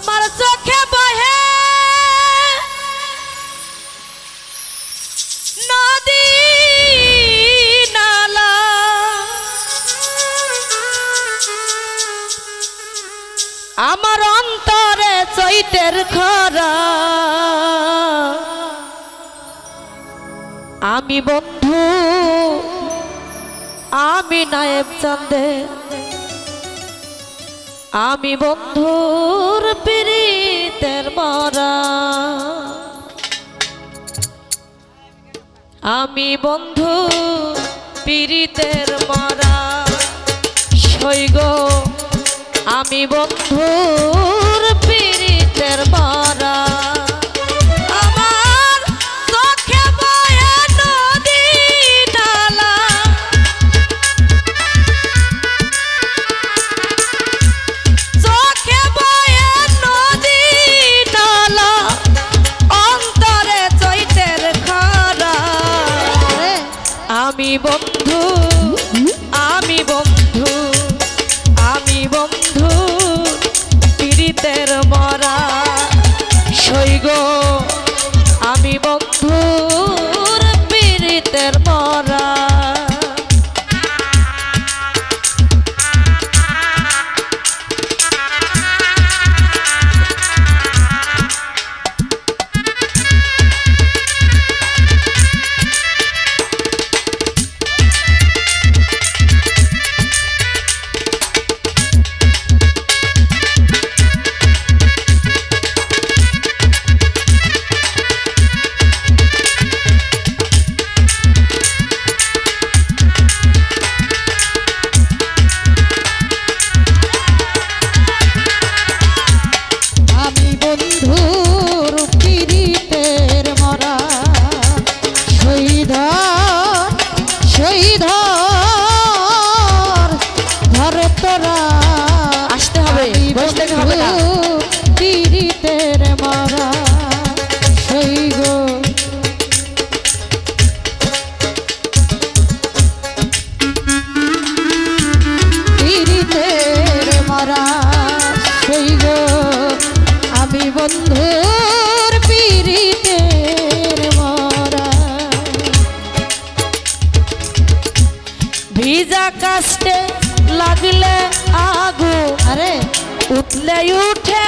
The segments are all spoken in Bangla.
আমার চোখে বহে। নদী, নালা। আমার অন্তরে চৈতের খরা। আমি বন্ধু, আমি নায়েব চন্দে আমি বন্ধুর তারা। আমি বন্ধু পীড়িতের মারা। সৈগ আমি বন্ধু যাবি বন্ধুর পিড়িতের ভিজা কাস্টে লাগলে আগু আরে। উঠলে উঠে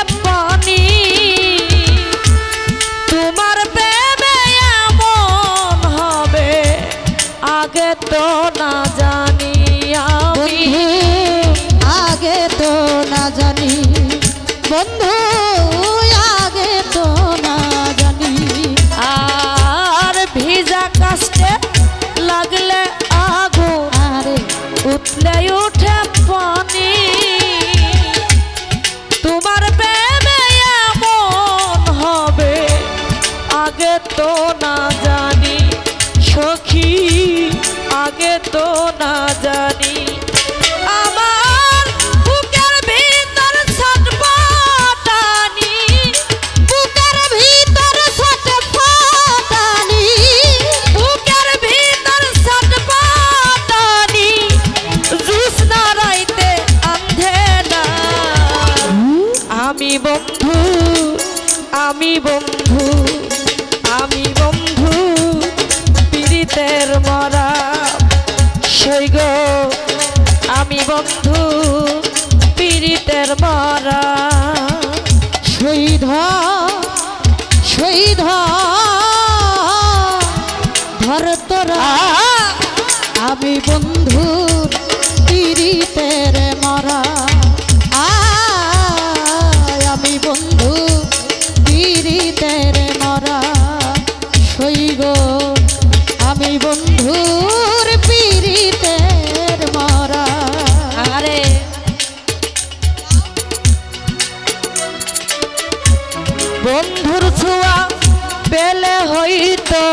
ভূতের মরা। সৈগ আমি বন্ধু পীড়িতের মরা। শহীদ শহীদ ধর তোরা। আমি বন্ধু পেলে হইতো।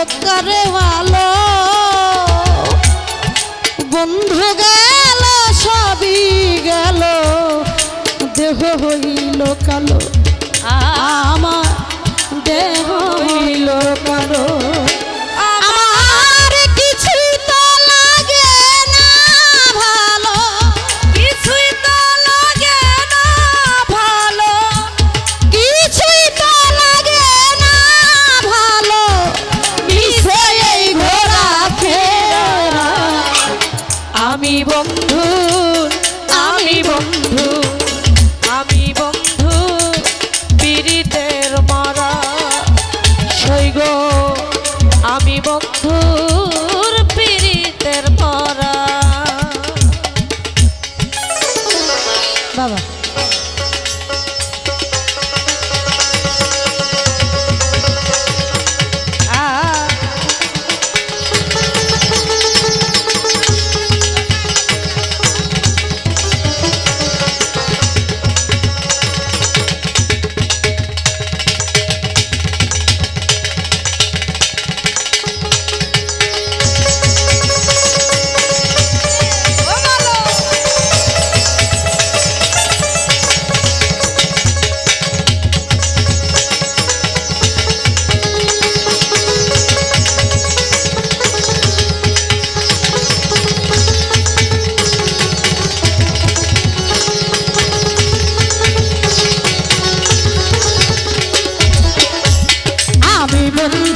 অন্ধকারে আমি বন্ধু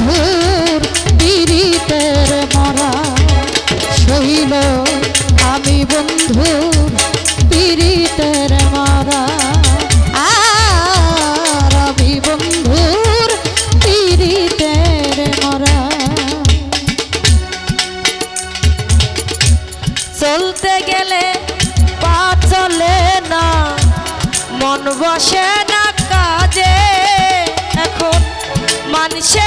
বন্ধুর পীড়িতের মরা সইল আমি বন্ধুর পীড়িতের মরা। আর আমি বন্ধুর পীড়িতের মরা। চলতে গেলে পা চলে না, মন বসে না কাজে। এখন মানুষে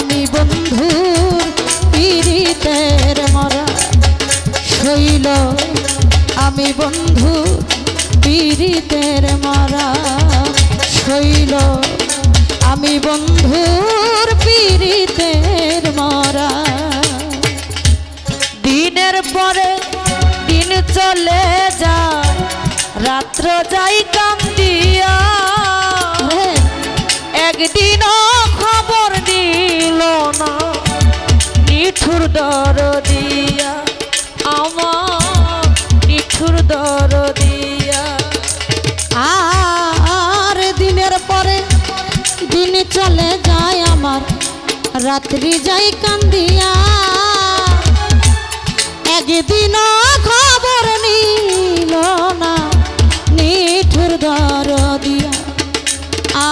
আমি বন্ধুর পীড়িতের মরা শৈল আমি বন্ধু পীড়িতের মারা শৈল আমি বন্ধুর পীড়িতের মারা। দিনের পরে দিন চলে যায় রাত্র যাই কান্দিয়া। রে, একদিনও নিঠুর দর দিয়া, আমার নিঠুর দর দিয়া। আর দিনের পরে দিন চলে যায় আমার, রাত্রি যাই কান্দিয়া। একদিন খবর নিল না, নিঠুর দর দিয়া,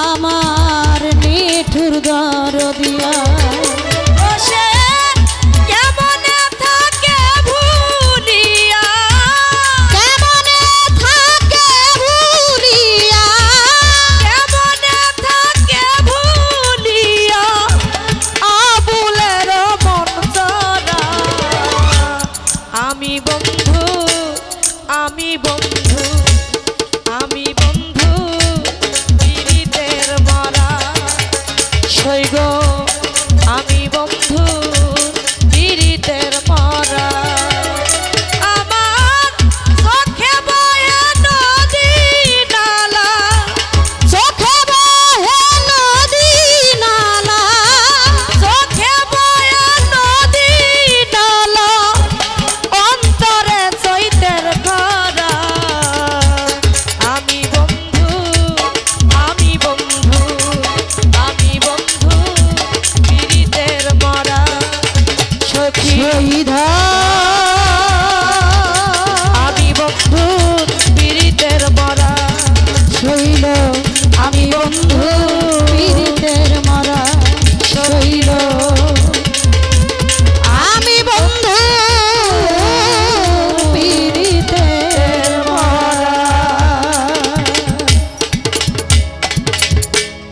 আমার নিঠুর দর দিয়া।